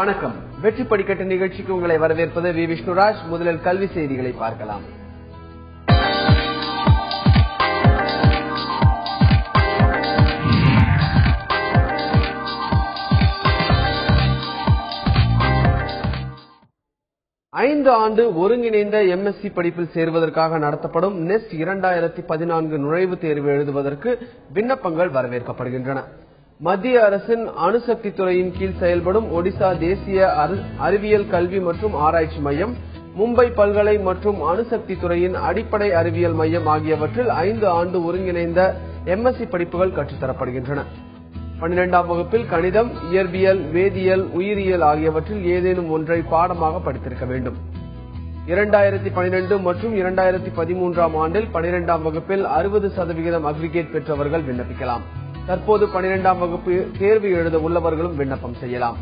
வணக்கம். வெற்றி படிக்கட்டு நிகழ்ச்சிக்கு உங்களை வரவேற்பது வி. விஷ்ணுராஜ். முதலில் கல்வி செய்திகளை பார்க்கலாம். ஐந்து ஆண்டு ஒருங்கிணைந்த எம்எஸ்சி படிப்பில் சேர்வதற்காக நடத்தப்படும் நெஸ்ட் இரண்டாயிரத்தி பதினான்கு நுழைவுத் தேர்வு எழுதுவதற்கு விண்ணப்பங்கள் வரவேற்கப்படுகின்றன. மத்திய அரசின் அணுசக்தி துறையின் கீழ் செயல்படும் ஒடிசா தேசிய அறிவியல் கல்வி மற்றும் ஆராய்ச்சி மையம் மும்பை பல்கலை மற்றும் அணுசக்தி துறையின் அடிப்படை அறிவியல் மையம் ஆகியவற்றில் ஐந்து ஆண்டு ஒருங்கிணைந்த எம்எஸ்சி படிப்புகள் கற்றுத்தரப்படுகின்றன. பன்னிரெண்டாம் வகுப்பில் கணிதம் இயற்பியல் வேதியியல் உயிரியல் ஆகியவற்றில் ஏதேனும் ஒன்றை பாடமாக படித்திருக்க வேண்டும். இரண்டாயிரத்தி பனிரெண்டு மற்றும் இரண்டாயிரத்தி பதிமூன்றாம் ஆண்டில் பனிரெண்டாம் வகுப்பில் அறுபது சதவிகிதம் அக்ரிகேட் பெற்றவர்கள் விண்ணப்பிக்கலாம். தற்போது பனிரெண்டாம் வகுப்பு தேர்வு எழுத உள்ளவர்களும் விண்ணப்பம் செய்யலாம்.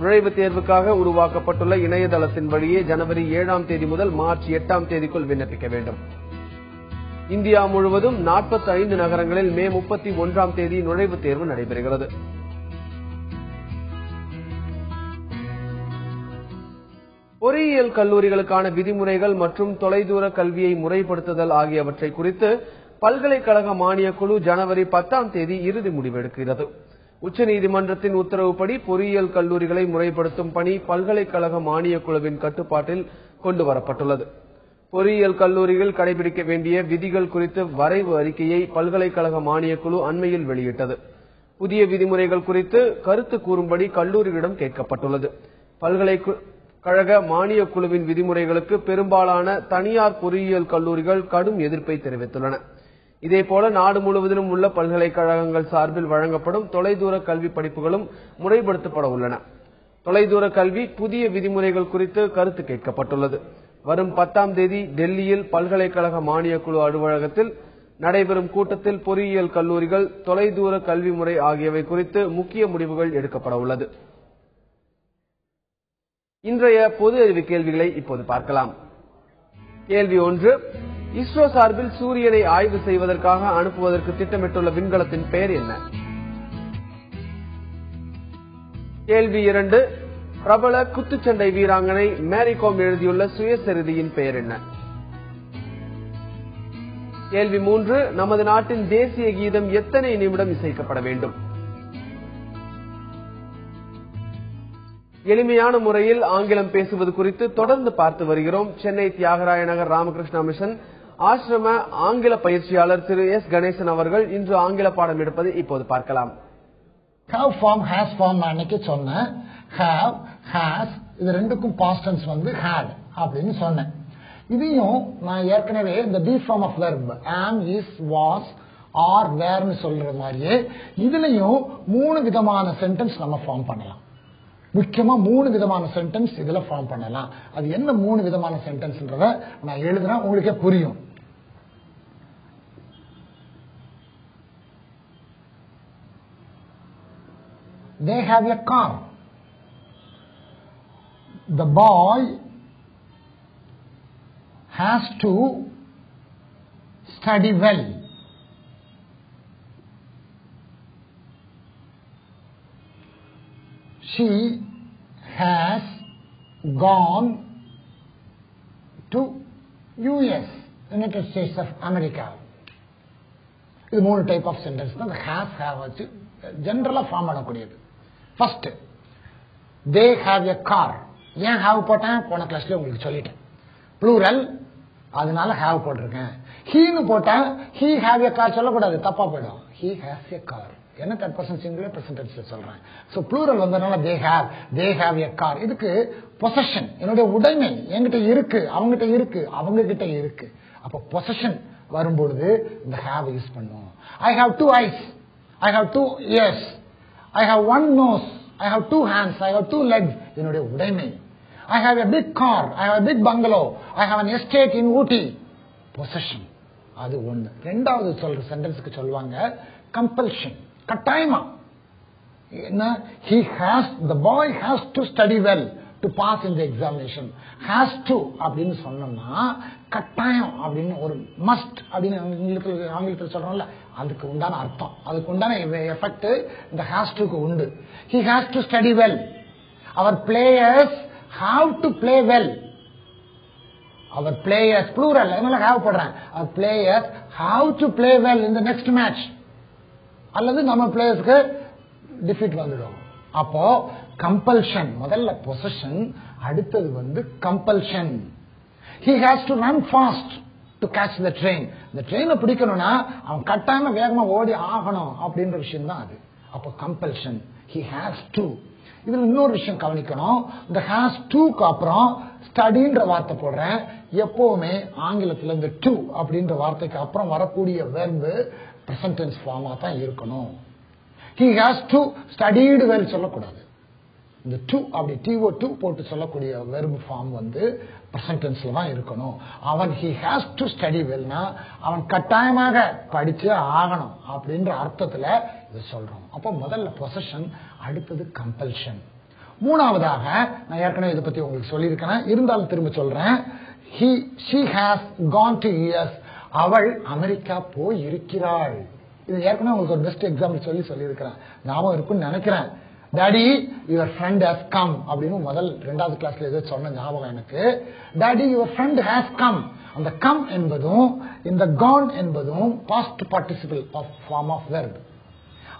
நுழைவுத் தேர்வுக்காக உருவாக்கப்பட்டுள்ள இணையதளத்தின் வழியே ஜனவரி ஏழாம் தேதி முதல் மார்ச் எட்டாம் தேதிக்குள் விண்ணப்பிக்க வேண்டும். இந்தியா முழுவதும் 45 நகரங்களில் மே முப்பத்தி ஒன்றாம் தேதி நுழைவுத் தேர்வு நடைபெறுகிறது. பொறியியல் கல்லூரிகளுக்கான விதிமுறைகள் மற்றும் தொலைதூர கல்வியை முறைப்படுத்துதல் ஆகியவற்றை குறித்து பல்கலைக்கழக மானியக் குழு ஜனவரி பத்தாம் தேதி இறுதி முடிவெடுக்கிறது. உச்சநீதிமன்றத்தின் உத்தரவுப்படி பொறியியல் கல்லூரிகளை முறைப்படுத்தும் பணி பல்கலைக்கழக மானியக் குழுவின் கட்டுப்பாட்டில் கொண்டு வரப்பட்டுள்ளது. பொறியியல் கல்லூரிகள் கடைபிடிக்க வேண்டிய விதிகள் குறித்து வரைவு அறிக்கையை பல்கலைக்கழக மானியக் குழு அண்மையில் வெளியிட்டது. புதிய விதிமுறைகள் குறித்து கருத்து கூறும்படி கல்லூரிகளிடம் கேட்கப்பட்டுள்ளது. பல்கலைக்கழக மானியக் குழுவின் விதிமுறைகளுக்கு பெரும்பாலான தனியார் பொறியியல் கல்லூரிகள் கடும் எதிர்ப்பை தெரிவித்துள்ளன. இதேபோல நாடு முழுவதிலும் உள்ள பல்கலைக்கழகங்கள் சார்பில் வழங்கப்படும் தொலைதூர கல்வி படிப்புகளும் முறைப்படுத்தப்பட உள்ளன. தொலைதூர கல்வி புதிய விதிமுறைகள் குறித்து கருத்து கேட்கப்பட்டுள்ளது. வரும் பத்தாம் தேதி டெல்லியில் பல்கலைக்கழக மானியக்குழு அலுவலகத்தில் நடைபெறும் கூட்டத்தில் பொறியியல் கல்லூரிகள் தொலைதூர கல்வி முறை ஆகியவை குறித்து முக்கிய முடிவுகள் எடுக்கப்பட உள்ளது. இன்றைய பொது அறிவு கேள்விகளை இப்போது பார்க்கலாம். கேள்வி ஒன்று இஸ்ரோ சார்பில் சூரியனை ஆய்வு செய்வதற்காக அனுப்புவதற்கு திட்டமிட்டுள்ள விண்கலத்தின் பெயர் என்ன? கேள்வி இரண்டு. பிரபல குத்துச்சண்டை வீராங்கனை மேரிகோம் எழுதியுள்ள சுயசரிதியின் பெயர் என்ன? கேள்வி மூன்று. நமது நாட்டின் தேசிய கீதம் எத்தனை நிமிடம் இசைக்கப்பட வேண்டும்? எளிமையான முறையில் ஆங்கிலம் பேசுவது குறித்து தொடர்ந்து பார்த்து வருகிறோம். சென்னை தியாகராய நகர் ராமகிருஷ்ணா மிஷன் ஆசிரம ஆங்கில பயிற்சியாளர் திரு எஸ். கணேசன் அவர்கள் இன்று ஆங்கில பாடம் எடுப்பதை இப்போது பார்க்கலாம். ஹாவ் ஃபார்ம் ஹேஸ் ஃபார்ம் அன்னைக்கு சொன்னேன். ஹாவ் ஹேஸ் இது ரெண்டுக்கும் பாஸ்டன்ஸ் வந்து ஹேட் அப்படின்னு சொன்னேன். இதையும் நான் ஏற்கனவே இந்த be form of verb am is was are வேர்னு சொல்ற மாதிரியே இதுலயும் மூணு விதமான சென்டென்ஸ் நம்ம ஃபார்ம் பண்ணலாம். முக்கியமா மூணு விதமான சென்டென்ஸ் இதுல ஃபார்ம் பண்ணலாம். அது என்ன மூணு விதமான சென்டென்ஸ்ன்றத நான் எழுதுனா உங்களுக்கே புரியும். they have a car. The boy has to study well. She has gone to US, United States of America. இது மூணு டைப் ஆஃப் சென்டென்ஸ் தான் இந்த ஹேஸ் ஹேவ் வச்சு ஜென்ரலா ஃபார்ம் பண்ணக்கூடியது first they have a car ஏன் ஹேவ் போட்டேன்? போன கிளாஸ்ல உங்களுக்கு சொல்லிட்டேன். ப்ளூரல் அதனால ஹேவ் போட்டிருக்கேன். ஹீன்னு போட்டா ஹீ ஹேவ் எ கார் சொல்லக்கூடாது. தப்பா போயிடும். ஹீ ஹேஸ் எ கார் என்ன தேர்ட் பர்சன் சிங்குலர் பிரசன்டென்ஸ்ல சொல்றேன். ஸோ ப்ளூரல் வந்ததுனால they have they have a car இதுக்கு பொசஷன் என்னுடைய உடைமை என்கிட்ட இருக்கு அவங்ககிட்ட இருக்கு அவங்க கிட்ட இருக்கு. அப்ப பொசஷன் வரும்பொழுது இந்த ஹேவ் யூஸ் பண்ணும் I have two eyes I have two ears I have one nose I have two hands I have two legs என்னுடைய உடைமை. I have a big car I have big bungalow I have an estate in Ooty possession அது ஒண்ணு. ரெண்டாவது சொல்ற சென்டென்ஸ்க்கு சொல்லுவாங்க compulsion கட்டாயமா. என்ன? He has the boy has to study well to pass இந்த எக்ஸாமினேஷன் ஹேஸ் டு அப்படின்னு சொன்னோம்னா கட்டாயம் அப்படின்னு ஒரு மஸ்ட் அப்படின்னு ஆங்கிலத்தில் ஆங்கிலத்தில் சொல்றோம்ல அதுக்கு உண்டான அர்த்தம். அதுக்கு உண்டான எஃபெக்ட் இந்த ஹேஸ் டுக்கு உண்டு. He has to study well our players have to play well our players plural அதனால ஹாவ் போடுறேன். Our players have to play well இந்த நெக்ஸ்ட் மேட்ச் அல்லது நம்ம பிளேயர்ஸ்க்கு டிஃபீட் வந்துடும். அப்போ கம்பல்ஷன் முதல்ல பொசஷன் அடுத்தது வந்து compulsion he has to run fast to catch the train இந்த ட்ரெயினை பிடிக்கணும்னா அவன் கட்டாயமா வேகமா ஓடி ஆகணும் அப்படின்ற விஷயம் தான் அது. அப்போ கம்பல்ஷன் ஹி ஹேஸ் டு இதுல இன்னொரு விஷயம் கவனிக்கணும். இந்த ஹேஸ் டூக்கு அப்புறம் ஸ்டடின்ற வார்த்தை போடுறேன். எப்பவுமே ஆங்கிலத்துல இந்த டு அப்படின்ற வார்த்தைக்கு அப்புறம் வரக்கூடிய வெர்பு பிரசன்டென்ஸ் ஃபார்மா தான் இருக்கணும். ஹி ஹாஸ் டு ஸ்டடீடு வேறு சொல்லக்கூடாது. இந்த டூ அப்படி டிஓ டூ போட்டு சொல்லக்கூடிய வெறும் ஃபார்ம் வந்து பர்சன்டென்ஸ்ல தான் இருக்கணும். அவன் ஹி ஹாஸ் டு ஸ்டடி வெல்னா அவன் கட்டாயமாக படிச்சு ஆகணும் அப்படின்ற அர்த்தத்துல இதை சொல்றோம். அப்போ முதல்ல பொசஷன் அடுத்தது கம்பல்ஷன் மூணாவதாக நான் ஏற்கனவே இதை பத்தி உங்களுக்கு சொல்லியிருக்கிறேன். இருந்தாலும் திரும்ப சொல்றேன். He she has gone to US அவள் அமெரிக்கா போய் இருக்கிறாள் இது ஏற்கனவே உங்களுக்கு ஒரு பெஸ்ட் எக்ஸாம்பிள் சொல்லி சொல்லியிருக்கிறேன். ஞாபகம் இருக்குன்னு நினைக்கிறேன். Daddy your friend has come அப்படின்னு முதல் ரெண்டாவது கிளாஸ்ல ஏதோ சொன்ன ஞாபகம் எனக்கு. Daddy your friend has come அந்த கம் என்பதும் இந்த கான் என்பதும் past participle of form of verb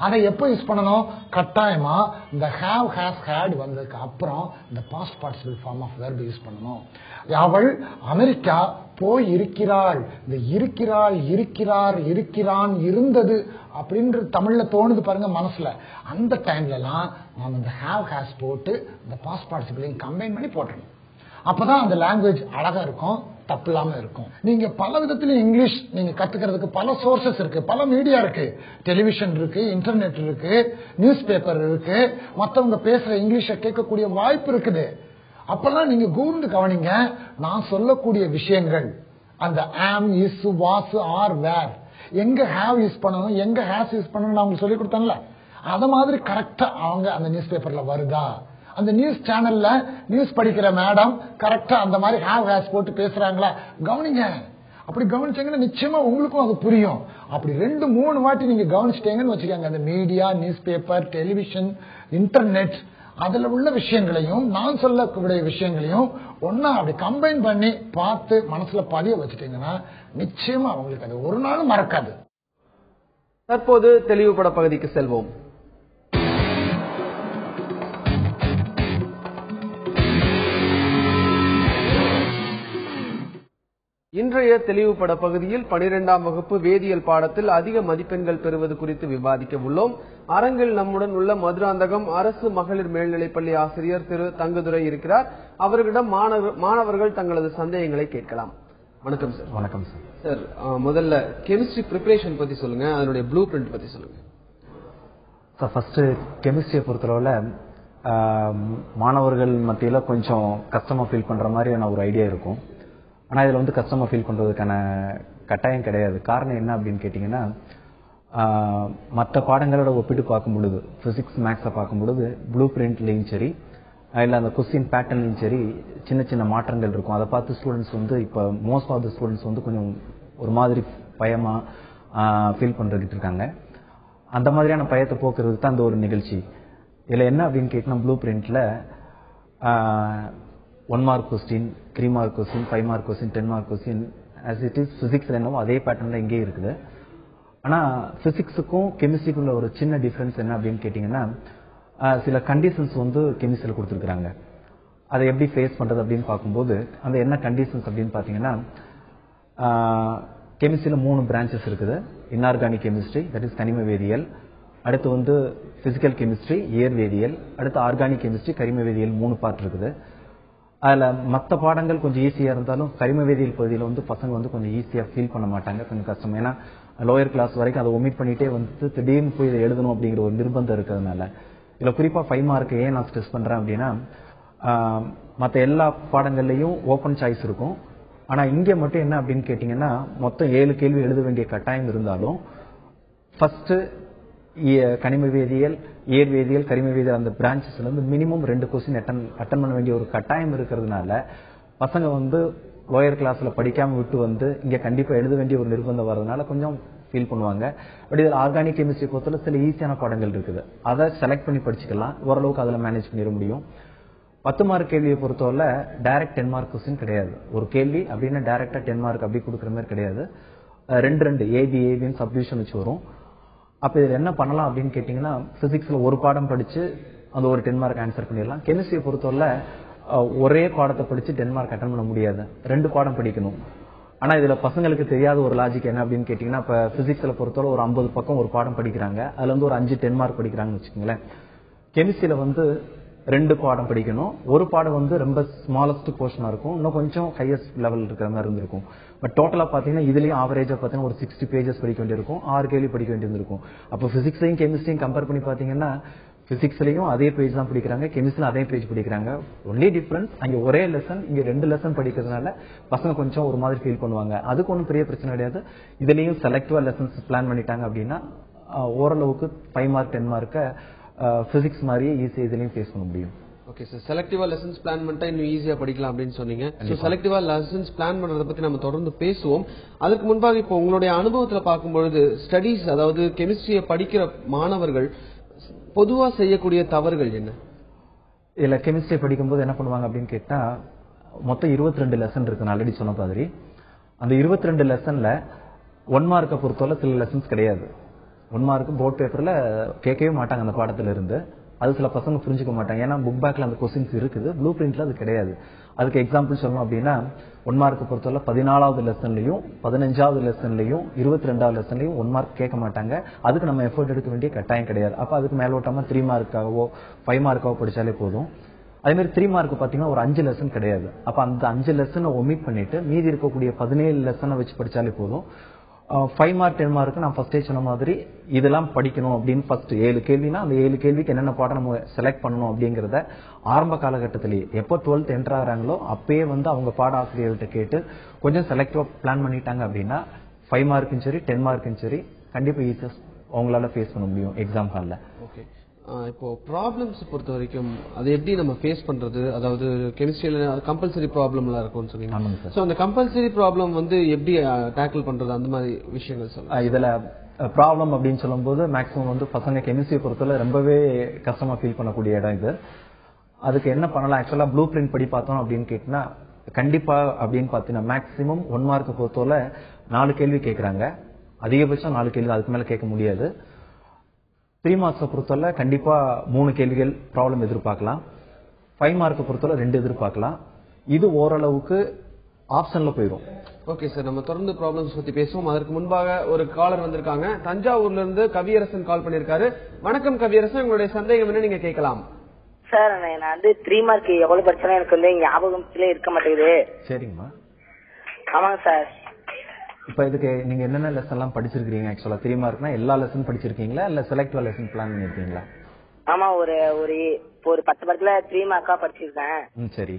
அதை எப்போ யூஸ் பண்ணணும்? கட்டாயமா இந்த ஹேவ் ஹேஸ் ஹேட் வந்ததுக்கு அப்புறம் இந்த past participle form of verb use பண்ணணும். அவள் அமெரிக்கா போய் இருக்கிறாள் இந்த இருக்கிறாள் இருக்கிறார் இருக்கிறான் இருந்தது அப்படின்ற தமிழ்ல தோணுது பாருங்க மனசுல. அந்த டைம்லலாம் நாம் இந்த ஹேவ் ஹேஸ் போட்டு இந்த பாஸ்ட் பார்ட்டிசிபிளையும் கம்பைன் பண்ணி போட்டணும் அப்பதான் அந்த லாங்குவேஜ் அழகா இருக்கும் தப்பு இல்லாம இருக்கும். நீங்க பல விதத்திலும் இங்கிலீஷ் நீங்க கத்துக்கிறதுக்கு பல சோர்சஸ் இருக்கு பல மீடியா இருக்கு. டெலிவிஷன் இருக்கு இன்டர்நெட் இருக்கு நியூஸ் பேப்பர் இருக்கு. மத்தவங்க பேசுற இங்கிலீஷை கேட்கக்கூடிய வாய்ப்பு இருக்குது. அப்பெல்லாம் நீங்க கூர்ந்து கவனிங்க நான் சொல்லக்கூடிய விஷயங்கள் அந்த ஆம் இஸ் வாஸ் ஆர் வேர் எங்க ஹேவ் யூஸ் பண்ணணும் எங்க ஹேஸ் யூஸ் பண்ணணும் அவங்க சொல்லி கொடுத்தேன்ல? அத மாதிரி கரெக்டா அவங்க அந்த நியூஸ் பேப்பர்ல வருதா? அந்த நியூஸ் சேனல்ல நியூஸ் படிக்கிற மேடம் கரெக்டா அந்த மாதிரி ஹேவ் ஹேஸ் போட்டு பேசுறாங்களா? கவனிங்க. அப்படி கவனிச்சீங்கன்னா நிச்சயமா உங்களுக்கும் அது புரியும். அப்படி ரெண்டு மூணு வாட்டி நீங்க கவனிச்சிட்டீங்கன்னு வச்சுக்கோங்க. அந்த media news paper television internet அதுல உள்ள விஷயங்களையும் நான் சொல்லக்கூடிய விஷயங்களையும் ஒன்னா அப்படி கம்பைன் பண்ணி பார்த்து மனசுல பதிய வச்சுட்டீங்கன்னா நிச்சயமா அவங்களுக்கு அது ஒரு நாளும் மறக்காது. தற்போது தெளிவுபட பகுதிக்கு செல்வோம். இன்றைய தெளிவுபட பகுதியில் பனிரெண்டாம் வகுப்பு வேதியியல் பாடத்தில் அதிக மதிப்பெண்கள் பெறுவது குறித்து விவாதிக்க உள்ளோம். அரங்கில் நம்முடன் உள்ள மதுராந்தகம் அரசு மகளிர் மேல்நிலைப்பள்ளி ஆசிரியர் திரு தங்கதுரை இருக்கிறார். அவர்களிடம் மாணவர்- மாணவர்கள் தங்களது சந்தேகங்களை கேட்கலாம். வணக்கம் சார். வணக்கம் சார். சார் முதல்ல கெமிஸ்ட்ரி ப்ரிப்பரேஷன் பத்தி சொல்லுங்க. அதனுடைய ப்ளூ பிரிண்ட் பத்தி சொல்லுங்க. சார் ஃபர்ஸ்ட் கெமிஸ்ட்ரியை பொறுத்தளவில் மாணவர்கள் மத்தியில் கொஞ்சம் கஷ்டமாக ஃபீல் பண்ணுற மாதிரியான ஒரு ஐடியா இருக்கும். ஆனால் இதில் வந்து கஷ்டமாக ஃபீல் பண்ணுறதுக்கான கட்டாயம் கிடையாது. காரணம் என்ன அப்படின்னு கேட்டிங்கன்னா மற்ற பாடங்களோட ஒப்பிட்டு பார்க்கும் பொழுது ஃபிசிக்ஸ் மேக்ஸை பார்க்கும் பொழுது ப்ளூ பிரிண்ட்லேயும் சரி இல்லை அந்த கொஸ்டின் பேட்டர்ன்லையும் சரி சின்ன சின்ன மாற்றங்கள் இருக்கும். அதை பார்த்து ஸ்டூடெண்ட்ஸ் வந்து இப்போ மோஸ்ட் ஆஃப் த ஸ்டூடெண்ட்ஸ் வந்து கொஞ்சம் ஒரு மாதிரி பயமாக ஃபீல் பண்ணுறதுக்கிட்டு இருக்காங்க. அந்த மாதிரியான பயத்தை போக்குறதுக்கு தான் அந்த ஒரு நிகழ்ச்சி. இதில் என்ன அப்படின்னு கேட்டிங்கன்னா blue பிரிண்ட்டில் one mark question three mark question five mark question ten mark question as it is physics என்னவோ அதே பேட்டர்னில் இங்கே இருக்குது. ஆனால் ஃபிசிக்ஸுக்கும் கெமிஸ்ட்ரிக்குள்ள ஒரு சின்ன டிஃப்ரென்ஸ் என்ன அப்படின்னு கேட்டிங்கன்னா சில கண்டிஷன்ஸ் வந்து கெமிஸ்ட்ரியில் கொடுத்துருக்குறாங்க. அதை எப்படி ஃபேஸ் பண்ணுறது அப்படின்னு பார்க்கும்போது அந்த என்ன கண்டிஷன்ஸ் அப்படின்னு பார்த்தீங்கன்னா கெமிஸ்ட்ரியில் மூணு பிரான்ச்சஸ் இருக்குது. இன்ஆர்கானிக் கெமிஸ்ட்ரி தட் இஸ் கனிம வேதியியல் அடுத்து வந்து பிசிக்கல் கெமிஸ்ட்ரி இயர் வேதியியல். அடுத்து ஆர்கானிக் கெமிஸ்ட்ரி கரிம வேதியியல் மூணு பார்ட் இருக்குது. அதில் மற்ற பாடங்கள் கொஞ்சம் ஈஸியாக இருந்தாலும் கரிம வேதியியல் பகுதியில் வந்து பசங்க வந்து கொஞ்சம் ஈஸியாக ஃபீல் பண்ண மாட்டாங்க கொஞ்சம் கஷ்டம். ஏன்னா லோயர் கிளாஸ் வரைக்கும் அதை ஒமிட் பண்ணிட்டே வந்து திடீர்னு போய் இதை எழுதணும் அப்படிங்கிற ஒரு நிர்பந்தம் இருக்கிறதுனால. இதில் குறிப்பாக ஃபைவ் மார்க்கு ஏன் நான் ஸ்ட்ரெஸ் பண்ணுறேன் அப்படின்னா மற்ற எல்லா பாடங்கள்லையும் ஓப்பன் சாய்ஸ் இருக்கும். ஆனால் இங்கே மட்டும் என்ன அப்படின்னு கேட்டிங்கன்னா மொத்தம் ஏழு கேள்வி எழுத வேண்டிய கட்டாயம் இருந்தாலும் ஃபஸ்ட்டு கனிம வேதியியல் ஏர் வேதியியல் கரிம வேதியியல் அந்த பிரான்ச்சஸ்ல இருந்து மினிமம் ரெண்டு கொஸ்டின் அட்டன் அட்டன் பண்ண வேண்டிய ஒரு கட்டாயம் இருக்கிறதுனால பசங்க வந்து லோயர் கிளாஸ்ல படிக்காம விட்டு வந்து இங்க கண்டிப்பா எழுத வேண்டிய ஒரு நிர்பந்தம் வர்றதுனால கொஞ்சம் ஃபீல் பண்ணுவாங்க. பட் இதில் ஆர்கானிக் கெமிஸ்ட்ரி பொறுத்தவரை சில ஈஸியான பாடங்கள் இருக்குது. அதை செலக்ட் பண்ணி படிச்சுக்கலாம். ஓரளவுக்கு அதில் மேனேஜ் பண்ணிட முடியும். பத்து மார்க் கேள்வியை பொறுத்தவரை டைரக்ட் டென் மார்க் கொஸ்டின் கிடையாது. ஒரு கேள்வி அப்படின்னா டைரக்டா டென் மார்க் அப்படி கொடுக்குற மாதிரி கிடையாது. ரெண்டு ரெண்டு ஏபி ஏபின்னு சப்டிவிஷன் வச்சு வரும். அப்ப இதுல என்ன பண்ணலாம் அப்படின்னு கேட்டீங்கன்னா பிசிக்ஸ்ல ஒரு பாடம் படிச்சு அந்த ஒரு டென் மார்க் ஆன்சர் பண்ணிடலாம் கெமிஸ்ட்ரியை பொறுத்தவரை ஒரே பாடத்தை படிச்சு டென் மார்க் அட்டன் பண்ண முடியாது. ரெண்டு பாடம் படிக்கணும். ஆனா இதுல பசங்களுக்கு தெரியாத ஒரு லாஜிக் என்ன அப்படின்னு கேட்டீங்கன்னா இப்ப பிசிக்ஸ்ல பொறுத்தவரை ஒரு ஐம்பது பக்கம் ஒரு பாடம் படிக்கிறாங்க. அதுல வந்து ஒரு அஞ்சு டென் மார்க் படிக்கிறாங்கன்னு வச்சுக்கோங்களேன். கெமிஸ்ட்ரியில வந்து ரெண்டு பாடம் படிக்கணும். ஒரு பாடம் வந்து ரொம்ப ஸ்மாலஸ்ட் போர்ஷனாக இருக்கும். இன்னும் கொஞ்சம் ஹையஸ்ட் லெவல் இருக்கிற மாதிரி இருந்திருக்கும். பட் டோட்டலாக பார்த்தீங்கன்னா இதுலேயும் ஆவரேஜாக பார்த்தீங்கன்னா ஒரு சிக்ஸ்டி பேஜஸ் படிக்க வேண்டியிருக்கும். ஆறு கேள்வி படிக்க வேண்டியிருந்திருக்கும். அப்போ ஃபிசிக்ஸையும் கெமிஸ்ட்ரியும் கம்பேர் பண்ணி பார்த்தீங்கன்னா ஃபிசிக்ஸ்லையும் அதே பேஜ் தான் படிக்கிறாங்க. கெமிஸ்ட்ரில அதே பேஜ் படிக்கிறாங்க. ஒன்லி டிஃபரன்ஸ் அங்கே ஒரே லெசன் இங்கே ரெண்டு லெசன் படிக்கிறதுனால பசங்க கொஞ்சம் ஒரு மாதிரி ஃபீல் பண்ணுவாங்க. அதுக்கு ஒன்றும் பெரிய பிரச்சனை கிடையாது. இதுலேயும் செலக்டிவாக லெசன்ஸ் பிளான் பண்ணிட்டாங்க அப்படின்னா ஓரளவுக்கு ஃபைவ் மார்க் டென் மார்க்கை பிசிக்ஸ் மாதிரியே ஈஸியா இதுலயும் ஃபேஸ் பண்ண முடியும். ஓகே சார் செலக்டிவா லெசன்ஸ் பிளான் பண்ணிட்டா இன்னும் ஈஸியா படிக்கலாம் அப்படின்னு சொன்னீங்க. செலக்டிவா லெசன்ஸ் பிளான் பண்றத பத்தி நம்ம தொடர்ந்து பேசுவோம். அதுக்கு முன்பாக இப்போ உங்களுடைய அனுபவத்துல பார்க்கும்பொழுது ஸ்டடீஸ் அதாவது கெமிஸ்ட்ரியை படிக்கிற மாணவர்கள் பொதுவா செய்யக்கூடிய தவறுகள் என்ன? இதுல கெமிஸ்ட்ரி படிக்கும்போது என்ன பண்ணுவாங்க அப்படின்னு கேட்டா மொத்தம் 22 ரெண்டு லெசன் இருக்கு ஆல்ரெடி சொன்ன மாதிரி. அந்த 22 ரெண்டு லெசன்ல ஒன் மார்க்கை பொறுத்தவரை சில லெசன்ஸ் கிடையாது. ஒன் மார்க்கும் போர்ட் பேப்பரில் கேட்கவே மாட்டாங்க அந்த பாடத்துல இருந்து. அது சில பசங்க புரிஞ்சுக்க மாட்டாங்க. ஏன்னா புக் பேக்ல அந்த கொஸ்டின்ஸ் இருக்குது. ப்ளூ பிரிண்ட்ல அது கிடையாது. அதுக்கு எக்ஸாம்பிள் சொல்லணும் அப்படின்னா ஒன் மார்க் பொறுத்தவரை பதினாலாவது லெசன்லையும் பதினஞ்சாவது லெசன்லையும் இருபத்தி ரெண்டாவது லெசன்லையும் ஒன் மார்க் கேட்க மாட்டாங்க. அதுக்கு நம்ம எஃபோர்ட் எடுக்க வேண்டிய கட்டாயம் கிடையாது. அப்போ அதுக்கு மேலோட்டமா த்ரீ மார்க்காகவோ ஃபைவ் மார்க்காகவோ படிச்சாலே போதும். அதேமாதிரி த்ரீ மார்க் பார்த்தீங்கன்னா ஒரு அஞ்சு லெசன் கிடையாது. அப்போ அந்த அஞ்சு லெசனை ஒமிட் பண்ணிட்டு மீதி இருக்கக்கூடிய பதினேழு லெசனை வச்சு படிச்சாலே போதும். ஃபைவ் மார்க் டென் மார்க்கு நான் ஃபர்ஸ்டே சொன்ன மாதிரி இதெல்லாம் படிக்கணும் அப்படின்னு ஃபர்ஸ்ட் ஏழு கேள்வினா அந்த ஏழு கேள்விக்கு என்னென்ன பாடம் நம்ம செலக்ட் பண்ணணும் அப்படிங்கிறத ஆரம்ப காலகட்டத்திலேயே எப்போ டுவெல்த் என்டர் ஆகிறாங்களோ அப்பயே வந்து அவங்க பாட ஆசிரியர்கிட்ட கேட்டு கொஞ்சம் செலக்டிவாக பிளான் பண்ணிட்டாங்க அப்படின்னா ஃபைவ் மார்க்கும் சரி டென் மார்க்கும் சரி கண்டிப்பாக ஈஸியாக அவங்களால ஃபேஸ் பண்ண முடியும் எக்ஸாம் ஹாலில் ஓகே இப்போ ப்ராப்ளம்ஸ் பொறுத்த வரைக்கும் அதை எப்படி நம்ம ஃபேஸ் பண்றது? அதாவது கெமிஸ்ட்ரியில கம்பல்சரி ப்ராப்ளம்லாம் இருக்கும்னு சொன்னீங்க. ஸோ அந்த கம்பல்சரி ப்ராப்ளம் வந்து எப்படி டேக்கிள் பண்றது? அந்த மாதிரி விஷயங்கள் சொல்லுங்க. இதுல ப்ராப்ளம் அப்படின்னு சொல்லும்போது மேக்ஸிமம் வந்து பசங்க கெமிஸ்ட்ரி பொறுத்தவரை ரொம்பவே கஷ்டமா ஃபீல் பண்ணக்கூடிய இடம் இது. அதுக்கு என்ன பண்ணலாம்? ஆக்சுவலா ப்ளூ பிரிண்ட் படி பார்த்தோம் அப்படின்னு கேட்டினா கண்டிப்பா அப்படின்னு பார்த்தீங்கன்னா மேக்ஸிமம் ஒன் மார்க் பொறுத்தவரை நாலு கேள்வி கேட்கறாங்க. அதிகபட்சம் நாலு கேள்வி அதுக்கு மேல கேட்க முடியாது. த்ரீ மார்க்ஸை பொறுத்தவரை கண்டிப்பா மூணு கேள்விகள் ப்ராப்ளம் எதிர்பார்க்கலாம். ஃபைவ் மார்க்கை பொறுத்தவரை ரெண்டு எதிர்பார்க்கலாம். இது ஓரளவுக்கு ஆப்ஷன்ல போயிடும் ஓகே சார் நம்ம தொடர்ந்து ப்ராப்ளம்ஸ் பத்தி பேசுவோம். அதற்கு முன்பாக ஒரு காலர் வந்திருக்காங்க. தஞ்சாவூர்ல இருந்து கவியரசன் கால் பண்ணிருக்காரு வணக்கம் கவியரசன். உங்களுடைய சந்தேகம் என்ன? நீங்க கேட்கலாம். சார் நான் வந்து த்ரீ மார்க் எவ்வளவு படிச்சாலும் எனக்கு வந்து ஞாபகத்திலே இருக்க மாட்டேங்குது. சரிங்கம்மா. ஆமாங்க சார் இப்ப இதுக்கு நீங்க என்னென்ன லெசன் எல்லாம் படிச்சிருக்கீங்க ஆக்சுவலா த்ரீ மார்க்னா எல்லா லெசன் படிச்சிருக்கீங்களா இல்ல செலக்டிவா லெசன் பிளான் பண்ணிருக்கீங்களா? ஆமா ஒரு ஒரு ஒரு பத்து படத்துல த்ரீ மார்க்கா படிச்சிருக்கேன். சரி.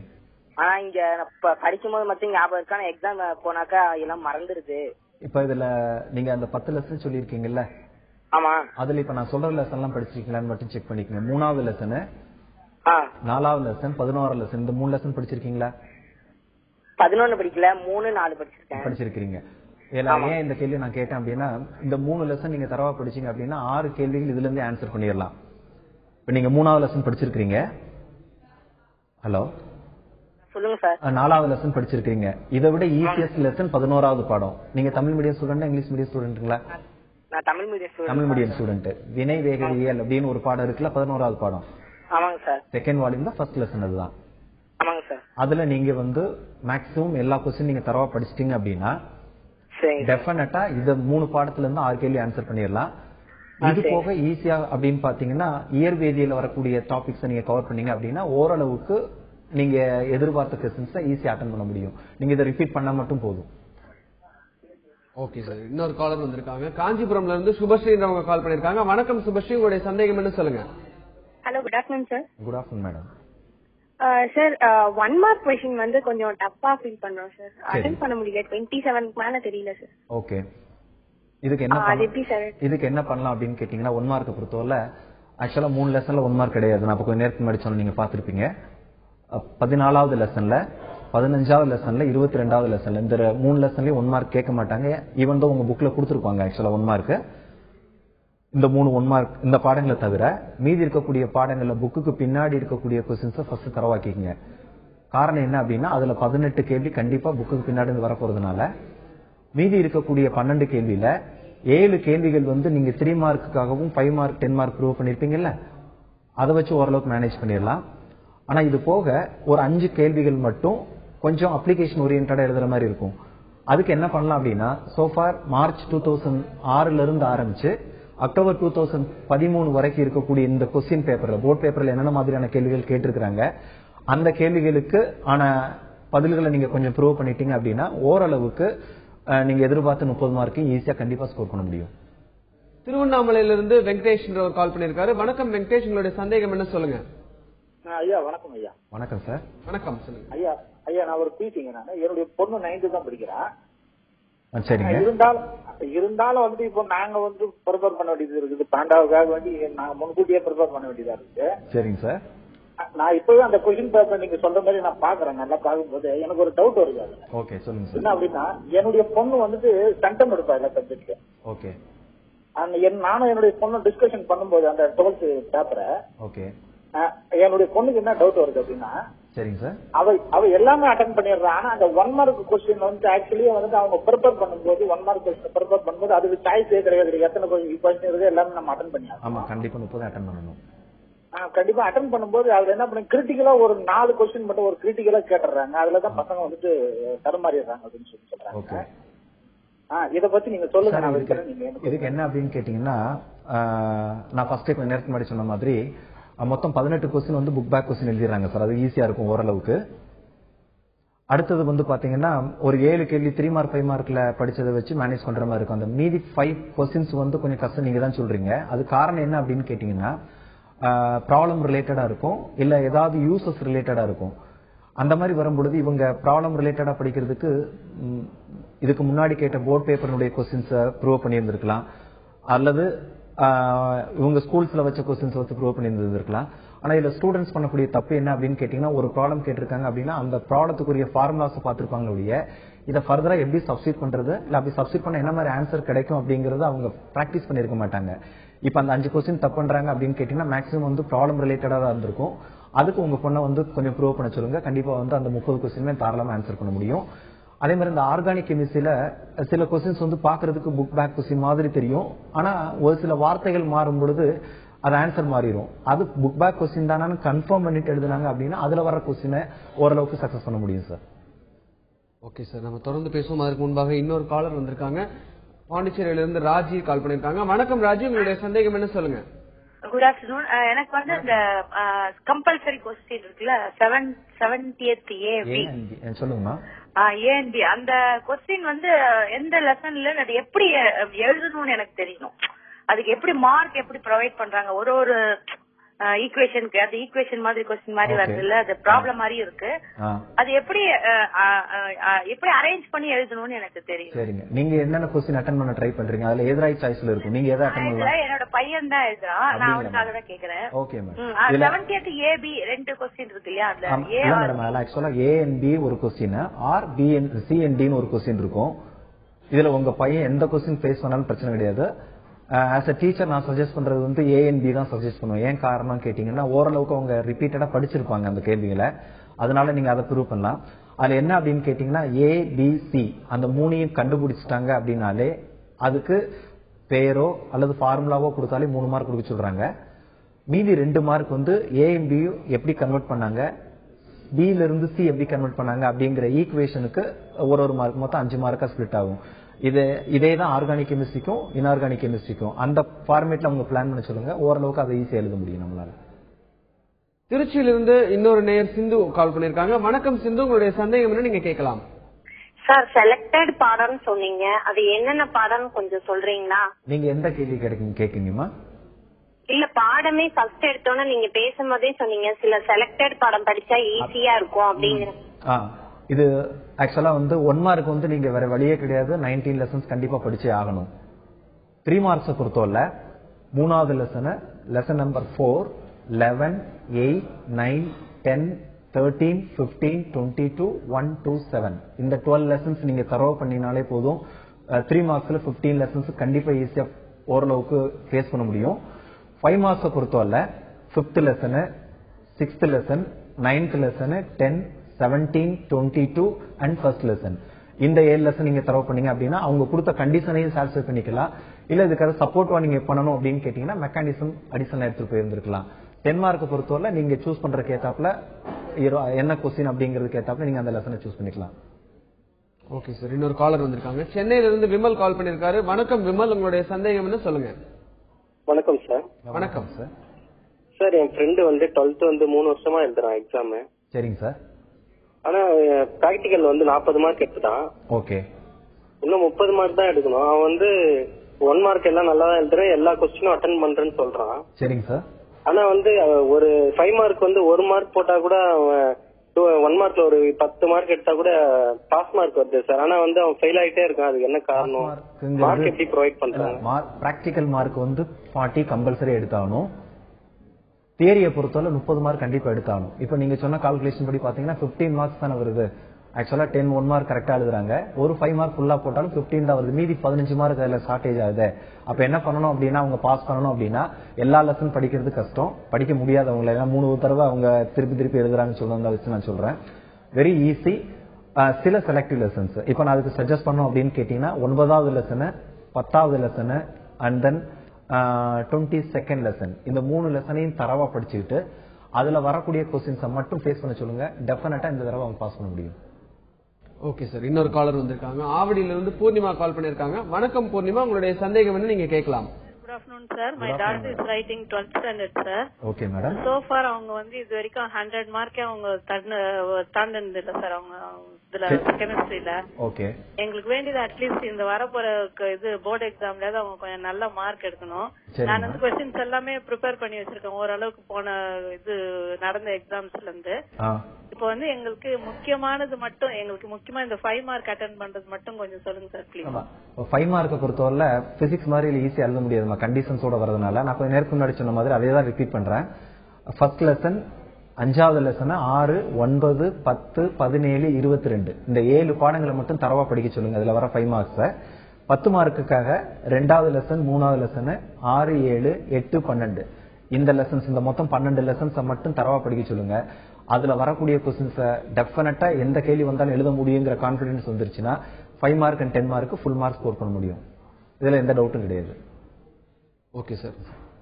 ஆனா இங்க நான் ப- படிக்கும்போது மட்டும் ஞாபகம் இருக்கு? எக்ஸாம் போனாக்கா எல்லாம் மறந்துருது. இப்ப இதுல நீங்க அந்த பத்து லெசன் சொல்லியிருக்கீங்கல்ல ஆமா. அதுல இப்ப நான் சொல்ற லெசன் எல்லாம் படிச்சிருக்கீங்களான்னு மட்டும் செக் பண்ணிக்கங்க. மூணாவது லெசன் நாலாவது லெசன் பதினோராவது லெசன் இந்த மூணு லெசன் படிச்சிருக்கீங்களா? பதினொன்னு படிக்கல மூணு நாலு படிச்சிருக்கேன். படிச்சிருக்கீங்க ஏன் இந்த கேள்வி நான் கேட்டேன் அப்படின்னா இந்த மூணு லெசன் நீங்க தரவா படிச்சீங்க அப்படின்னா ஆறு கேள்விகள் இதுல இருந்தே ஆன்சர் பண்ணிடலாம். இப்ப நீங்க மூணாவது லெசன் படிச்சிருக்கீங்க ஹலோ சொல்லுங்க சார். நாலாவது லெசன் படிச்சிருக்கீங்க இதை விட ஈஸியஸ்ட் லெசன் பதினோராவது பாடம். நீங்க Tamil medium student English medium ஸ்டூடெண்ட்டுங்களா Tamil medium student Tamil medium student வினை வேகவியல் அப்படின்னு ஒரு பாடம் இருக்குல்ல பதினோராவது பாடம். செகண்ட் வால்யூம் தான் ஃபர்ஸ்ட் லெசன் அதுதான். அதுல நீங்க வந்து மேக்ஸிமம் எல்லா கொஸ்டின் நீங்க தரவா படிச்சிட்டீங்க அப்படின்னா. டெஃபினட்டா இந்த மூணு பாடத்துல இருந்து ஆறு கேள்வி ஆன்சர் பண்ணிடலாம். இது. போக ஈஸியா அப்படின்னு பாத்தீங்கன்னா இயற்வேதியில வரக்கூடிய டாபிக்ஸ் நீங்க கவர் பண்ணீங்க அப்படின்னா ஓரளவுக்கு நீங்க எதிர்பார்த்த கொஸ்டின்ஸ் ஈஸியா அட்டன் பண்ண முடியும். நீங்க இதை ரிப்பீட் பண்ணா மட்டும் போதும். ஓகே சார் இன்னொரு காலர் வந்திருக்காங்க. காஞ்சிபுரம்ல இருந்து சுபஸ்ரீன்றவங்க கால் பண்ணிருக்காங்க வணக்கம் சுபஸ்ரீ உங்களுடைய சந்தேகம் என்ன சொல்லுங்க? Hello good afternoon sir good afternoon madam sir one mark question வந்து கொஞ்சம் டஃப்பா ஃபீல் பண்றோம் சார். அட்டன் பண்ண முடியல. டுவெண்ட்டி செவனுக்கு மேல தெரியல சார் ஓகே இதுக்கு என்ன இதுக்கு என்ன பண்ணலாம் அப்படின்னு கேட்டீங்கன்னா ஒன் மார்க்கை பொறுத்தவரை ஆக்சுவலா மூணு லெசன்ல ஒன் மார்க் கிடையாது. நான் இப்போ கொஞ்சம் நேரத்துக்கு முன்னாடி சொன்ன நீங்க பார்த்திருப்பீங்க. பதினாலாவது லெசன்ல பதினஞ்சாவது லெசன்ல இருபத்தி ரெண்டாவது லெசன்ல இந்த மூணு லெசன்லயும் ஒன் மார்க் கேட்க மாட்டாங்க. ஈவன் தான் உங்க புக்ல கொடுத்துருப்பாங்க ஆக்சுவலா ஒன் மார்க் இந்த மூணு ஒன் மார்க் இந்த பாடங்களை தவிர மீதி இருக்கக்கூடிய பாடங்கள்ல புக்குக்கு பின்னாடி இருக்கக்கூடிய கொஸ்டின்ஸை ஃபர்ஸ்ட் தரவாக்கிக்கங்க. காரணம் என்ன அப்படின்னா அதுல பதினெட்டு கேள்வி கண்டிப்பா புக்குக்கு பின்னாடி இருந்து வரப்போறதுனால மீதி இருக்கக்கூடிய பன்னெண்டு கேள்வியில ஏழு கேள்விகள் வந்து நீங்க three மார்க்குக்காகவும் five mark ten mark prove பண்ணிருப்பீங்கல்ல அதை வச்சு ஓரளவுக்கு மேனேஜ் பண்ணிடலாம் ஆனா இது போக ஒரு அஞ்சு கேள்விகள் மட்டும் கொஞ்சம் அப்ளிகேஷன் ஓரியன்டா எழுதுற மாதிரி இருக்கும். அதுக்கு என்ன பண்ணலாம் அப்படின்னா சோஃபார் மார்ச் டூ தௌசண்ட் ஆறுல இருந்து ஆரம்பிச்சு அக்டோபர் டூ தௌசண்ட் பதிமூணு வரைக்கும் இருக்கக்கூடிய இந்த கொஸ்டின் பேப்பர்ல போர்ட் பேப்பர்ல என்னென்ன மாதிரியான கேள்விகள் கேட்டிருக்கிறாங்க அந்த கேள்விகளுக்கு ஆன பதில்களை நீங்க கொஞ்சம் ப்ரூவ் பண்ணிட்டீங்க அப்படின்னா ஓரளவுக்கு நீங்க எதிர்பார்த்த முப்பது மார்க்கையும் ஈஸியா கண்டிப்பா ஸ்கோர் பண்ண முடியும். திருவண்ணாமலையிலிருந்து வெங்கடேஷ் கால் பண்ணிருக்காரு வணக்கம் வெங்கடேஷ் உங்களுடைய சந்தேகம் என்ன சொல்லுங்க? ஐயா வணக்கம் ஐயா. வணக்கம் சார் வணக்கம் சொல்லுங்க. ஐயா ஐயா நான் ஒரு டீச்சிங்க நான். என்னுடைய பொண்ணு நைன்த்து தான் படிக்கிறேன் இருந்தாலும் இருந்தாலும் வந்து இப்போ நாங்க வந்து ப்ரிப்பேர் பண்ண வேண்டியது இருக்குது. பாண்டாவுக்காக வேண்டி நாங்க முன்கூட்டியே ப்ரிப்பேர் பண்ண வேண்டியதா இருக்கு. சரிங்க சார். நான் இப்பவே அந்த கொஸ்டின் பேப்பர் நீங்க சொல்ற மாதிரி நான் பாக்குறேன். நல்லா பார்க்கும்போது எனக்கு ஒரு டவுட் வருது ஓகே சொல்லுங்க என்ன அப்படின்னா என்னுடைய பொண்ணு வந்துட்டு சென்டம் எடுப்பா எல்லா சப்ஜெக்ட் ஓகே நானும் என்னுடைய பொண்ணு டிஸ்கஷன் பண்ணும்போது அந்த டுவெல்த் பேப்பரை ஓகே என்னுடைய பொண்ணுக்கு என்ன டவுட் வருது அப்படின்னா சரிங்க சார். அவ அவ எல்லாமே அட்டன் பண்ணிடுறா ஆனா அந்த ஒன் மார்க் கொஸ்டின் வந்து ஆக்சுவலி வந்து அவங்க ப்ரிப்பேர் பண்ணும்போது ஒன் மார்க் கொஸ்டின் ப்ரிப்பேர் பண்ணும்போது அதுக்கு சாய்ஸே கிடையாது. எத்தனை கொஸ்டின் இருக்கு எல்லாமே நம்ம அட்டன் ஆமா பண்ணியாகும் கண்டிப்பா முப்பது அட்டன் பண்ணணும். கண்டிப்பா அட்டன் பண்ணும்போது அதுல என்ன பண்ண கிரிட்டிக்கலா ஒரு நாலு கொஸ்டின் மட்டும் ஒரு கிரிட்டிக்கலா கேட்டுறாங்க அதுலதான் பசங்க வந்துட்டு தடுமாறிடுறாங்க அப்படின்னு சொல்லி சொல்றாங்க. இத பத்தி நீங்க சொல்லுங்க. இதுக்கு என்ன அப்படின்னு கேட்டீங்கன்னா நான் ஃபர்ஸ்ட் கொஞ்ச நேரத்துக்கு முன்னாடி சொன்ன மாதிரி மொத்தம் பதினெட்டு கொஸ்டின் வந்து புக் பேக் கொஸ்டின் எழுதிடுறாங்க சார் அது ஈஸியா இருக்கும் ஓரளவுக்கு. அடுத்தது வந்து பாத்தீங்கன்னா ஒரு ஏழு கேள்வி த்ரீ மார்க் ஃபைவ் மார்க்ல படிச்சதை வச்சு மேனேஜ் பண்ற மாதிரி இருக்கும். அந்த மீதி ஃபைவ் கொஸ்டின்ஸ் வந்து கொஞ்சம் கஷ்டம். நீங்க தான் சொல்றீங்க. அது காரணம் என்ன அப்படின்னு கேட்டீங்கன்னா ப்ராப்ளம் ரிலேட்டடா இருக்கும். இல்ல ஏதாவது யூசஸ் ரிலேட்டடா இருக்கும். அந்த மாதிரி வரும்பொழுது இவங்க ப்ராப்ளம் ரிலேட்டடா படிக்கிறதுக்கு இதுக்கு முன்னாடி கேட்ட போர்ட் பேப்பர்னுடைய கொஸ்டின்ஸை ப்ரூவ் பண்ணியிருந்திருக்கலாம். அல்லது இவங்க ஸ்கூல்ஸ்ல வச்ச கொஸ்டின்ஸ் வந்து ப்ரூவ் பண்ணியிருந்திருக்கலாம் ஆனா இதுல ஸ்டூடெண்ட்ஸ் பண்ணக்கூடிய தப்பு என்ன அப்படின்னு கேட்டீங்கன்னா ஒரு ப்ராப்ளம் கேட்டிருக்காங்க அப்படின்னா அந்த ப்ராப்ளத்துக்குரிய ஃபார்முலாஸ் பார்த்திருப்பாங்க ஒழிய இதை ஃபர்தரா எப்படி சப்ஸ்டியூட் பண்றது? இல்ல அப்படி சப்ஸ்டியூட் பண்ண என்ன மாதிரி ஆன்சர் கிடைக்கும் அப்படிங்கறத அவங்க ப்ராக்டிஸ் பண்ணிருக்க மாட்டாங்க. இப்ப அந்த அஞ்சு கொஸ்டின் தப்பு பண்றாங்க அப்படின்னு கேட்டீங்கன்னா மேக்ஸிமம் வந்து ப்ராப்ளம் ரிலேட்டடா தான் இருந்திருக்கும். அதுக்கு உங்க பொண்ணை வந்து கொஞ்சம் ப்ரூவ் பண்ண சொல்லுங்க. கண்டிப்பா வந்து அந்த முப்பது கொஸ்டினுமே தாராளமா ஆன்சர் பண்ண முடியும். அதே மாதிரி இந்த ஆர்கானிக் கெமிஸ்ட்ரியில சில கொஸ்டின்ஸ் வந்து பாக்குறதுக்கு புக் பேக் கொஸ்டின் மாதிரி தெரியும். ஆனா ஒரு சில வார்த்தைகள் மாறும் பொழுது அது ஆன்சர் மாறிடும் அது புக் பேக் கொஸ்டின் தானு கன்ஃபார்ம் பண்ணிட்டு எழுதுனாங்க அப்படின்னா அதுல வர கொஸ்டினை ஓரளவுக்கு சக்சஸ் பண்ண முடியும் சார் ஓகே சார் நம்ம தொடர்ந்து பேசுவோம். அதற்கு முன்பாக இன்னொரு காலர் வந்திருக்காங்க. பாண்டிச்சேரியில இருந்து ராஜி கால் பண்ணிருக்காங்க வணக்கம் ராஜி உங்களுடைய சந்தேகம் என்ன சொல்லுங்க? குட் ஆஃப்டர்நூன் எனக்கு வந்து இந்த கம்பல்சரி கொஸ்டின் இருக்குல்ல செவன் செவன்டியத் ஏபி ஏன் சொல்லுங்கம்மா. ஏன்டி? அந்த கொஸ்டின் வந்து எந்த லெசன்ல அது எப்படி எழுதணும்னு எனக்கு தெரியணும். அதுக்கு எப்படி மார்க் எப்படி ப்ரொவைட் பண்றாங்க? ஒரு ஒரு ஈக்குவேஷனுக்கு அது ஈக்குவேஷன் மாதிரி கொஸ்டின் மாதிரி. வருது இல்ல அது ப்ராப்ளம் மாதிரி இருக்கு. அது எப்படி எப்படி அரேஞ்ச் பண்ணி எழுதணும்னு எனக்கு தெரியும். சரிங்க. நீங்க என்னென்ன கொஸ்டின் அட்டன் பண்ண ட்ரை பண்றீங்க? அதுல எதிராய் சாய்ஸ்ல இருக்கும். நீங்க எதை அட்டன் பண்ணலாம்? என்னோட பையன் தான் எழுதுறான். நான்? அவனுக்காக தான் கேக்குறேன். ஓகே மேம் இதுல செவன்டி ஏபி ரெண்டு கொஸ்டின் இருக்கு இல்லையா அதுல? ஏ மேடம் அதுல ஆக்சுவலா ஏ அண்ட் பி ஒரு question or B and C and டின்னு ஒரு கொஸ்டின் இருக்கும். இதுல உங்க பையன் எந்த கொஸ்டின் ஃபேஸ் பண்ணாலும் பிரச்சனை கிடையாது. ஆஸ் அ டீச்சர் நான் சஜஸ்ட் பண்றது வந்து ஏ அண்ட் பி தான் சஜஸ்ட் பண்ணுவேன். ஏன் காரணம் கேட்டீங்கன்னா ஓரளவுக்கு அவங்க ரிப்பீட்டடா படிச்சிருப்பாங்க அந்த கேள்விகளை. அதனால நீங்க அதை ப்ரூவ் பண்ணலாம். அதுல என்ன அப்படின்னு கேட்டீங்கன்னா ஏ பி சி அந்த மூணையும் கண்டுபிடிச்சிட்டாங்க அப்படின்னாலே அதுக்கு பேரோ அல்லது ஃபார்முலாவோ கொடுத்தாலே மூணு மார்க் கொடுக்க சொல்றாங்க. மீதி ரெண்டு மார்க் வந்து ஏஎம் பியும் எப்படி கன்வெர்ட் பண்ணாங்க? B இருந்து சி எப்படி கன்வெர்ட் பண்ணாங்க அப்படிங்கிற ஈக்குவேஷனுக்கு ஒரு ஒரு மார்க் மொத்தம் அஞ்சு மார்க்கா ஸ்பிளிட் ஆகும். இது இதே தான் ஆர்கானிக் கெமிஸ்ட்ரிக்கும் இன்ஆர்கானிக் கெமிஸ்ட்ரிக்கும் அந்த ஃபார்மேட்ல அவங்க பிளான் பண்ண சொல்லுங்க. ஓரளவுக்கு அதை ஈஸியா எழுத முடியும் நம்மளால. திருச்சியிலிருந்து இன்னொரு நேயர் சிந்து கால் பண்ணிருக்காங்க வணக்கம் சிந்து உங்களுடைய சந்தேகம் என்ன? நீங்க கேட்கலாம். சார் செலக்டட் பாடம்னு சொன்னீங்க. அது என்னென்ன பாடம்னு கொஞ்சம் சொல்றீங்களா? நீங்க எந்த கேள்வி கிடைக்கும் கேட்குங்கம்மா இல்ல பாடமே ஃபர்ஸ்ட் எடுத்தோன்னே நீங்க பேசும்போதே சொன்னீங்க. சில செலக்டட் பாடம் படிச்சா ஈஸியா இருக்கும் அப்படின்னு ஆ. இது ஆக்சுவலா வந்து ஒன் மார்க் வந்து நீங்க வேற வழியே கிடையாது. நைன்டீன் லெசன்ஸ் கண்டிப்பா படிச்சே ஆகணும். த்ரீ மார்க்ஸை பொறுத்தவரை மூணாவது லெசனை lesson number four eleven eight nine ten thirteen fifteen twenty two one two seven இந்த டுவெல் லெசன்ஸ் நீங்க தரவு பண்ணினாலே போதும். த்ரீ மார்க்ஸ்ல ஃபிஃப்டீன் லெசன்ஸ் கண்டிப்பா ஈஸியா ஓரளவுக்கு ஃபேஸ் பண்ண முடியும். ஃபைவ் மார்க்ஸை பொறுத்தவரை fifth lesson sixth lesson ninth lesson ten seventeen twenty two and first lesson இந்த ஏழு லெசன் நீங்க தரவு பண்ணீங்க அப்படின்னா அவங்க கொடுத்த கண்டிஷனையும் சாட்டிஸ்ஃபை பண்ணிக்கலாம். இல்ல இதுக்காக சப்போர்ட்டா நீங்க பண்ணணும் அப்படின்னு கேட்டீங்கன்னா மெக்கானிசம் அடிஷனல் எடுத்துட்டு போயிருந்திருக்கலாம். டென் மார்க்கை பொறுத்தவரை நீங்க சூஸ் பண்றதுக்கு ஏத்தாப்புல என்ன கொஸ்டின் அப்படிங்கிறதுக்கு ஏத்தாப்புல நீங்க அந்த லெசனை சூஸ் பண்ணிக்கலாம். ஓகே சார் இன்னொரு காலர் வந்திருக்காங்க. சென்னையில இருந்து விமல் கால் பண்ணிருக்காரு வணக்கம் விமல் உங்களுடைய சந்தேகம் என்ன சொல்லுங்க? வணக்கம் சார் வணக்கம் சார் சார் என் ஃப்ரெண்டு வந்து டுவெல்த் வந்து மூணு வருஷமா எழுதுறான் எக்ஸாம் சரிங்க சார் ஆனா பிராக்டிக்கல் வந்து நாற்பது மார்க் எடுத்துட்டான். ஓகே இன்னும் முப்பது மார்க் தான் எடுக்கணும். அவன் வந்து ஒன் மார்க் எல்லாம் நல்லா தான் எழுதுறேன். எல்லா கொஸ்டினும் அட்டன் பண்றேன்னு சொல்றான். சரிங்க சார் ஆனா வந்து ஒரு ஃபைவ் மார்க் வந்து ஒரு மார்க் போட்டா கூட அவன் ஒன் மார்க்ல ஒரு பத்து மார்க் எடுத்தா கூட பாஸ் மார்க் வருது சார் ஆனா வந்து அவன் ஃபெயில் ஆயிட்டே இருக்கான். அதுக்கு என்ன காரணம்? மார்க் எப்படி ப்ரொவைட் பண்றாங்க பிராக்டிக்கல் மார்க் வந்து ஃபார்ட்டி கம்பல்சரி எடுத்தாகணும். தியரியை பொறுத்தவரை முப்பது மார்க் கண்டிப்பா எடுத்தாலும் இப்போ நீங்க சொன்ன கால்குலேஷன் படி பாத்தீங்கன்னா 15 மார்க்ஸ் தானே வருது. ஆக்சுவலா டென் ஒன் மார்க் கரெக்டா எழுதுறாங்க. ஒரு ஃபைவ் மார்க் ஃபுல்லா போட்டாலும் 15 தான் வருது. மீதி பதினஞ்சு மார்க் அதுல ஷார்டேஜ் ஆகுது. அப்ப என்ன பண்ணணும் அப்படின்னா அவங்க பாஸ் பண்ணணும் அப்படின்னா எல்லா லெசன் படிக்கிறது கஷ்டம். படிக்க முடியாதவங்கள ஏன்னா மூணு தடவை அவங்க திருப்பி திருப்பி எழுதுறாங்கன்னு சொல்லுவாங்க. வச்சு நான் சொல்றேன். வெரி ஈஸி சில செலக்டிவ் லெசன்ஸ் இப்போ நான் அதுக்கு சஜஸ்ட் பண்ணோம் அப்படின்னு கேட்டீங்கன்னா ஒன்பதாவது லெசனு பத்தாவது lesson and then twenty second lesson இந்த மூணு லெசனையும் தரவா படிச்சுக்கிட்டு அதுல வரக்கூடிய கொஸ்டின்ஸை மட்டும் ஃபேஸ் பண்ண சொல்லுங்க. டெஃபினட்டா இந்த தடவை அவங்க பாஸ் பண்ண முடியும். ஓகே சார் இன்னொரு காலர் வந்திருக்காங்க. ஆவடியில இருந்து பூர்ணிமா கால் பண்ணிருக்காங்க வணக்கம் பூர்ணிமா. உங்களுடைய சந்தேகம் என்ன? நீங்க கேட்கலாம். Good afternoon sir my daughter is writing twelfth standard sir okay madam so far அவங்க வந்து இது வரைக்கும் ஹண்ட்ரட் மார்க்கே அவங்க தாண்டது இல்ல சார் அவங்க இதுல கெமிஸ்ட்ரியில ஓகே எங்களுக்கு வேண்டியது அட்லீஸ்ட் இந்த வரப்போற இது போர்டு எக்ஸாம்லயாவது அவங்க கொஞ்சம் நல்ல மார்க் எடுக்கணும். நான் வந்து கொஸ்டின்ஸ் எல்லாமே ப்ரிப்பேர் பண்ணி வச்சிருக்கேன். ஓரளவுக்கு போன இது நடந்த எக்ஸாம்ஸ்ல இருந்து. இப்போ வந்து எங்களுக்கு முக்கியமானது மட்டும் எங்களுக்கு முக்கியமா இந்த ஃபைவ் மார்க் அட்டன் பண்றது மட்டும் கொஞ்சம் சொல்லுங்க சார் ப்ளீஸ் ஃபைவ் மார்க்கை பொறுத்தவரை பிசிக்ஸ் மாதிரி ஈஸியா எழுத முடியாதுமா கண்டிஷன்ஸோட வரதுனால. நான் கொஞ்சம் நேருக்கு முன்னாடி சொன்ன மாதிரி அதே தான் ரிப்பீட் பண்றேன். ஃபர்ஸ்ட் லெசன் அஞ்சாவது லெசனை ஆறு ஒன்பது பத்து பதினேழு இருபத்தி ரெண்டு இந்த ஏழு பாடங்களை மட்டும் தரவா படிக்க சொல்லுங்க. அதுல வர ஃபைவ் மார்க்ஸை பத்து மார்க்குக்காக ரெண்டாவது லெசன் மூணாவது லெசனு ஆறு ஏழு எட்டு பன்னெண்டு. இந்த லெசன்ஸ் இந்த மொத்தம் பன்னெண்டு லெசன்ஸை மட்டும் தரவா படிக்க சொல்லுங்க. அதுல வரக்கூடிய கொஸ்டின்ஸை டெஃபினட்டா எந்த கேள்வி வந்தாலும் எழுத முடியுங்கிற கான்பிடன்ஸ் வந்துருச்சுன்னா five mark and ten mark full mark score பண்ண முடியும். இதுல எந்த டவுட்டும் கிடையாது. ஓகே சார்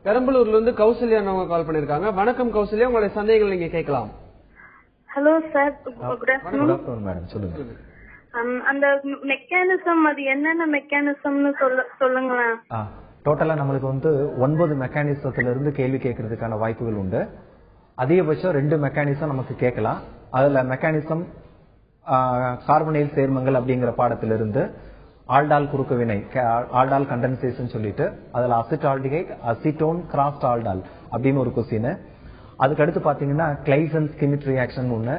பெரம்பலூர்ல இருந்து கௌசல்யா அவங்க கால் பண்ணிருக்காங்க வணக்கம் கௌசல்யா உங்களுடைய சந்தேகங்கள் நீங்க கேட்கலாம். ஹலோ சார் மேடம் சொல்லுங்க. அந்த மெக்கானிசம் அது என்னென்ன மெக்கானிசம்னு சொல்ல சொல்லுங்களேன். ஆ டோட்டலா நம்மளுக்கு வந்து ஒன்பது மெக்கானிசத்துல இருந்து கேள்வி கேட்கறதுக்கான வாய்ப்புகள் உண்டு. அதிகபட்சம் ரெண்டு மெக்கானிசம் நமக்கு கேட்கலாம். அதுல மெக்கானிசம் கார்பனைல் சேர்மங்கள் அப்படிங்கிற பாடத்திலிருந்து ஆல்டால் குறுக்கு வினை ஆல்டால் கண்டன்சேஷன் சொல்லிட்டு அதுல அசிட்டால்டிகைட் அசிட்டோன் கிராஸ்ட் ஆல்டால் அப்படின்னு ஒரு கொஸ்டின் அதுக்கடுத்து பார்த்தீங்கன்னா பாத்தீங்கன்னா கிளைசன் ஸ்கிமிட் ரியாக்ஷன் ஒண்ணு.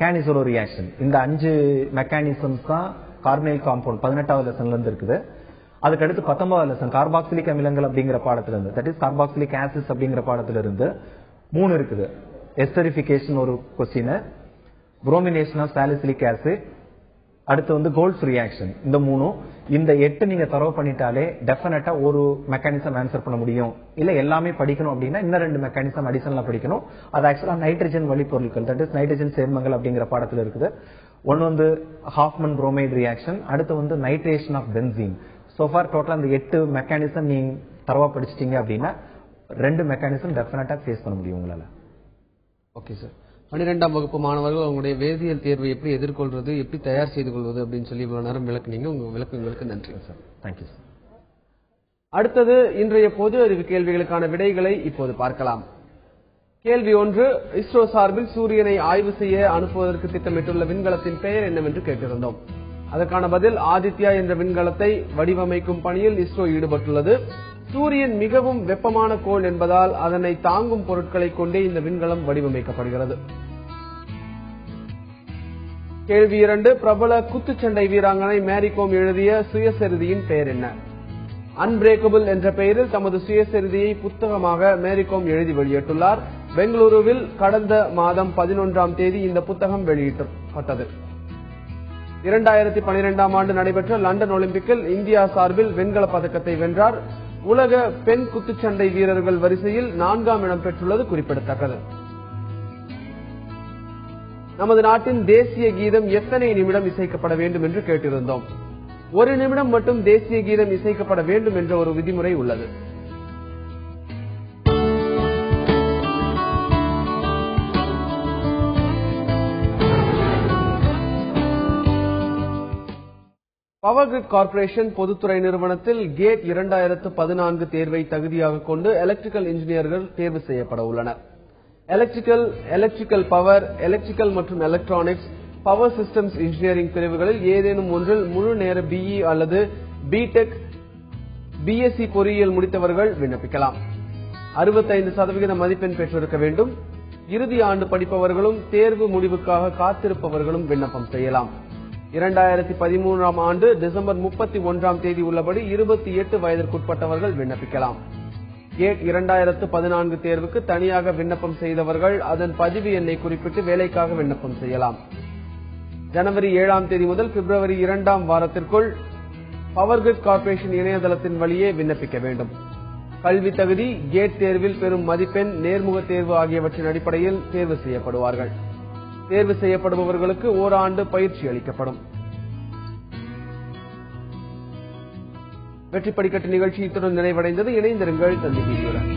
கேனிசோலோ ரியாக்ஷன் இந்த அஞ்சு மெக்கானிசம்ஸ் தான் கார்பனைல் காம்பவுண்ட் பதினெட்டாவது லெசன்ல இருந்து இருக்குது. அதுக்கடுத்து பத்தொன்பதாவது லெசன் கார்பாக்சிலிக் அமிலங்கள் அப்படிங்கிற பாடத்துல இருந்து தட் இஸ் கார்பாக்சிலிக் ஆசிஸ் அப்படிங்கிற பாடத்துல இருந்து மூணு இருக்குது. எஸ்டரிபிகேஷன் ஒரு question bromination of salicylic acid அடுத்து வந்து கோல்ஸ் ரியாக்ஷன் இந்த மூணும் இந்த எட்டு நீங்க தரவு பண்ணிட்டாலே டெஃபினட்டா ஒரு மெக்கானிசம் ஆன்சர் பண்ண முடியும். இல்ல எல்லாமே படிக்கணும் அப்படின்னா இன்னும் ரெண்டு மெக்கானிசம் அடிஷனலா படிக்கணும். அது ஆக்சுவலா நைட்ரஜன் வழிப்பொருட்கள் தட் இஸ் நைட்ரஜன் சேர்மங்கள் அப்படிங்கிற பாடத்துல இருக்குது. ஒன்னு வந்து ஹாஃப்மன் புரோமைட் ரியாக்ஷன் அடுத்து வந்து நைட்ரேஷன் ஆஃப் பென்சீன் சோஃபார் டோட்டலா அந்த எட்டு மெக்கானிசம் நீங்க தரவா படிச்சிட்டீங்க அப்படின்னா ரெண்டு மெக்கானிசம் டெஃபினட்டா ஃபேஸ் பண்ண முடியும் உங்களால. ஓகே சார் பன்னிரெண்டாம் வகுப்பு மாணவர்கள் உங்களுடைய வேதியியல் தேர்வை எப்படி எதிர்கொள்வது எப்படி தயார் செய்து கொள்வது அப்படின்னு சொல்லி இவ்வளவு நேரம் விளக்குனீங்க. உங்க விளக்கங்களுக்கு நன்றி. சார் தேங்க்யூ சார் அடுத்தது இன்றைய பொது அறிவு கேள்விகளுக்கான விடைகளை இப்போது பார்க்கலாம். கேள்வி ஒன்று இஸ்ரோ சார்பில் சூரியனை ஆய்வு செய்ய அனுப்புவதற்கு திட்டமிட்டுள்ள விண்கலத்தின் பெயர் என்னவென்று கேட்டிருந்தோம். அதற்கான பதில் ஆதித்யா என்ற விண்கலத்தை வடிவமைக்கும் பணியில் இஸ்ரோ ஈடுபட்டுள்ளது. சூரியன் மிகவும் வெப்பமான கோள் என்பதால் அதனை தாங்கும் பொருட்களை கொண்டே இந்த விண்கலம் வடிவமைக்கப்படுகிறது. கேள்வி இரண்டு பிரபல குத்துச்சண்டை வீராங்கனை மேரிகோம் எழுதிய சுயசரிதியின் பெயர் என்ன? அன்பிரேக்கபிள் என்ற பெயரில் தமது சுயசரிதியை புத்தகமாக மேரிகோம் எழுதி வெளியிட்டுள்ளார். பெங்களூருவில் கடந்த மாதம் பதினொன்றாம் தேதி இந்த புத்தகம் வெளியிடப்பட்டது இரண்டாயிரத்தி பனிரெண்டாம் ஆண்டு நடைபெற்ற லண்டன் ஒலிம்பிக்கில் இந்தியா சார்பில் வெண்கல பதக்கத்தை வென்றார். உலக பெண் குத்துச்சண்டை வீரர்கள் வரிசையில் நான்காம் இடம் பெற்றுள்ளது குறிப்பிடத்தக்கது. நமது நாட்டின் தேசிய கீதம் எத்தனை நிமிடம் இசைக்கப்பட வேண்டும் என்று கேட்டிருந்தோம். ஒரு நிமிடம் மட்டும் தேசிய கீதம் இசைக்கப்பட வேண்டும் என்ற ஒரு விதிமுறை உள்ளது. பவர்கிரிட் கார்பரேஷன் பொதுத்துறை நிறுவனத்தில் கேட் இரண்டாயிரத்து பதினான்கு தேர்வை தகுதியாக கொண்டு எலக்ட்ரிக்கல் இன்ஜினியர்கள் தேர்வு செய்யப்பட உள்ளனர். எலக்ட்ரிக்கல் எலக்ட்ரிக்கல் பவர் எலக்ட்ரிக்கல் மற்றும் எலக்ட்ரானிக்ஸ் பவர் சிஸ்டம்ஸ் இன்ஜினியரிங் பிரிவுகளில் ஏதேனும் ஒன்றில் முழு நேர பிஇ அல்லது பிடெக் பிஎஸ்சி பொறியியல் முடித்தவர்கள் விண்ணப்பிக்கலாம். அறுபத்தைந்து சதவிகித மதிப்பெண் பெற்றிருக்க வேண்டும். இறுதி ஆண்டு படிப்பவர்களும் தேர்வு முடிவுக்காக காத்திருப்பவர்களும் விண்ணப்பம் செய்யலாம். இரண்டாயிரத்தி பதிமூன்றாம் ஆண்டு டிசம்பர் முப்பத்தி ஒன்றாம் தேதி உள்ளபடி இருபத்தி எட்டு வயதிற்குட்பட்டவர்கள் விண்ணப்பிக்கலாம். கேட் இரண்டாயிரத்து பதினான்கு தேர்வுக்கு தனியாக விண்ணப்பம் செய்தவர்கள் அதன் பதிவு எண்ணை குறிப்பிட்டு வேலைக்காக விண்ணப்பம் செய்யலாம். ஜனவரி ஏழாம் தேதி முதல் பிப்ரவரி இரண்டாம் வாரத்திற்குள் பவர் கிரிட் கார்ப்பரேஷன் இணையதளத்தின் வழியே விண்ணப்பிக்க வேண்டும். கல்வி தகுதி கேட் தேர்வில் பெறும் மதிப்பெண் நேர்முக தேர்வு ஆகியவற்றின் அடிப்படையில் தேர்வு செய்யப்படுவார்கள். தேர்வு செய்யப்படுபவர்களுக்கு ஓராண்டு பயிற்சி அளிக்கப்படும். வெற்றி படிக்கட்டு நிகழ்ச்சி இத்துடன் நிறைவடைந்தது. இணைந்திருங்கள் தந்தி வீடியோடன்